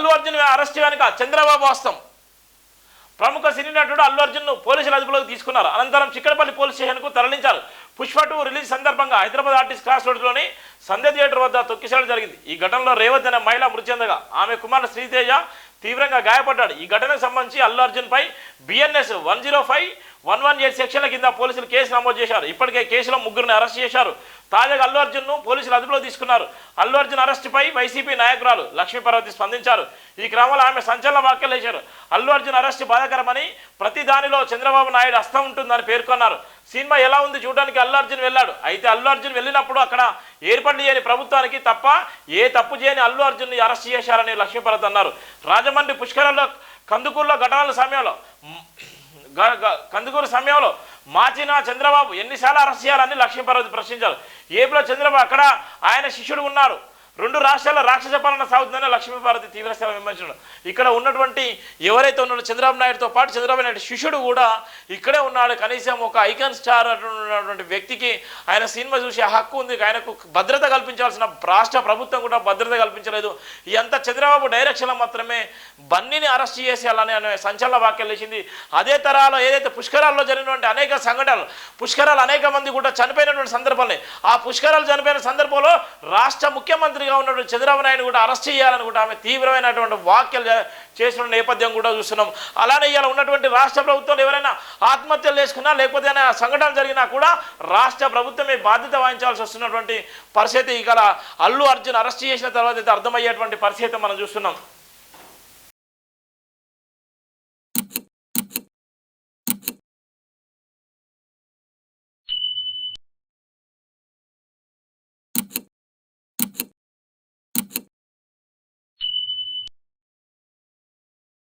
Allu Arjun arrest వెనుక చంద్రబాబు వాస్తవం. ప్రముఖ సినీ నటుడు అల్లు అర్జున్ను పోలీసులు అదుపులోకి తీసుకున్నారు. అనంతరం చిక్కడపల్లి పోలీస్ స్టేషన్కు తరలించారు. పుష్ప టూ రిలీజ్ సందర్భంగా హైదరాబాద్ ఆర్టిస్ట్ క్రాస్ రోడ్లోని సంధ్య థియేటర్ వద్ద తొక్కిసాడు జరిగింది. ఈ ఘటనలో రేవత్ అనే మహిళ మృతి చెందగా ఆమె కుమారుడు శ్రీతేజ తీవ్రంగా గాయపడ్డాడు. ఈ ఘటనకు సంబంధించి Allu అర్జున్పై BNS one zero five one one eight సెక్షన్ల కింద పోలీసులు కేసు నమోదు చేశారు. ఇప్పటికే కేసులో ముగ్గురిని అరెస్ట్ చేశారు. తాజాగా అల్లు అర్జున్ను పోలీసులు అదుపులో తీసుకున్నారు. అల్లు అర్జున్ అరెస్టుపై వైసీపీ నాయకురాలు లక్ష్మీపార్వతి స్పందించారు. ఈ క్రమంలో ఆమె సంచలన వ్యాఖ్యలు చేశారు. అల్లు అర్జున్ అరెస్టు బాధాకరమని ప్రతి దానిలో చంద్రబాబు నాయుడు హస్తం ఉంటుందని పేర్కొన్నారు. సినిమా ఎలా ఉంది చూడడానికి అల్లు అర్జున్ వెళ్ళాడు. అయితే అల్లు అర్జున్ వెళ్ళినప్పుడు అక్కడ ఏర్పాటు చేయని ప్రభుత్వానికి తప్ప ఏ తప్పు చేయని అల్లు అర్జున్ని అరెస్ట్ చేశారని లక్ష్మీపార్వతి అన్నారు. రాజమండ్రి పుష్కరంలో కందుకూరులో ఘటనల సమయంలో కందుకూరు సమయంలో మాచిన చంద్రబాబు ఎన్నిసార్లు అరెస్ట్ చేయాలని లక్ష్మీపార్వతి ప్రశ్నించారు. ఏపీలో చంద్రబాబు అక్కడ ఆయన శిష్యుడు ఉన్నారు. రెండు రాష్ట్రాల రాక్షస పాలన సాగుతుందని లక్ష్మీపార్వతి తీవ్రస్థాయి విమర్శించారు ఇక్కడ ఉన్నటువంటి ఎవరైతే ఉన్నాడో చంద్రబాబు నాయుడుతో పాటు చంద్రబాబు నాయుడు శిష్యుడు కూడా ఇక్కడే ఉన్నాడు. కనీసం ఒక ఐకాన్ స్టార్ అటువంటి వ్యక్తికి ఆయన సినిమా చూసే ఆ హక్కు ఉంది. ఆయనకు భద్రత కల్పించాల్సిన రాష్ట్ర ప్రభుత్వం కూడా భద్రత కల్పించలేదు. ఇదంతా చంద్రబాబు డైరెక్షన్లో మాత్రమే బన్నీని అరెస్ట్ చేసేయాలని అనే సంచలన వ్యాఖ్యలు చేసింది. అదే తరాలో ఏదైతే పుష్కరాల్లో జరిగినటువంటి అనేక సంఘటనలు పుష్కరాలు అనేక మంది కూడా చనిపోయినటువంటి సందర్భాలే ఆ పుష్కరాలు చనిపోయిన సందర్భంలో రాష్ట్ర ముఖ్యమంత్రి మంత్రిగా ఉన్నటువంటి చంద్రబాబు నాయుడు కూడా అరెస్ట్ చేయాలని కూడా ఆమె తీవ్రమైనటువంటి వ్యాఖ్యలు చేసిన నేపథ్యం కూడా చూస్తున్నాం. అలానే ఇలా ఉన్నటువంటి రాష్ట్ర ప్రభుత్వాలు ఎవరైనా ఆత్మహత్యలు చేసుకున్నా లేకపోతే సంఘటన జరిగినా కూడా రాష్ట్ర ప్రభుత్వమే బాధ్యత వహించాల్సి వస్తున్నటువంటి పరిస్థితి. ఇక అల్లు అర్జున్ అరెస్ట్ చేసిన తర్వాత అయితే అర్థమయ్యేటువంటి పరిస్థితి మనం చూస్తున్నాం.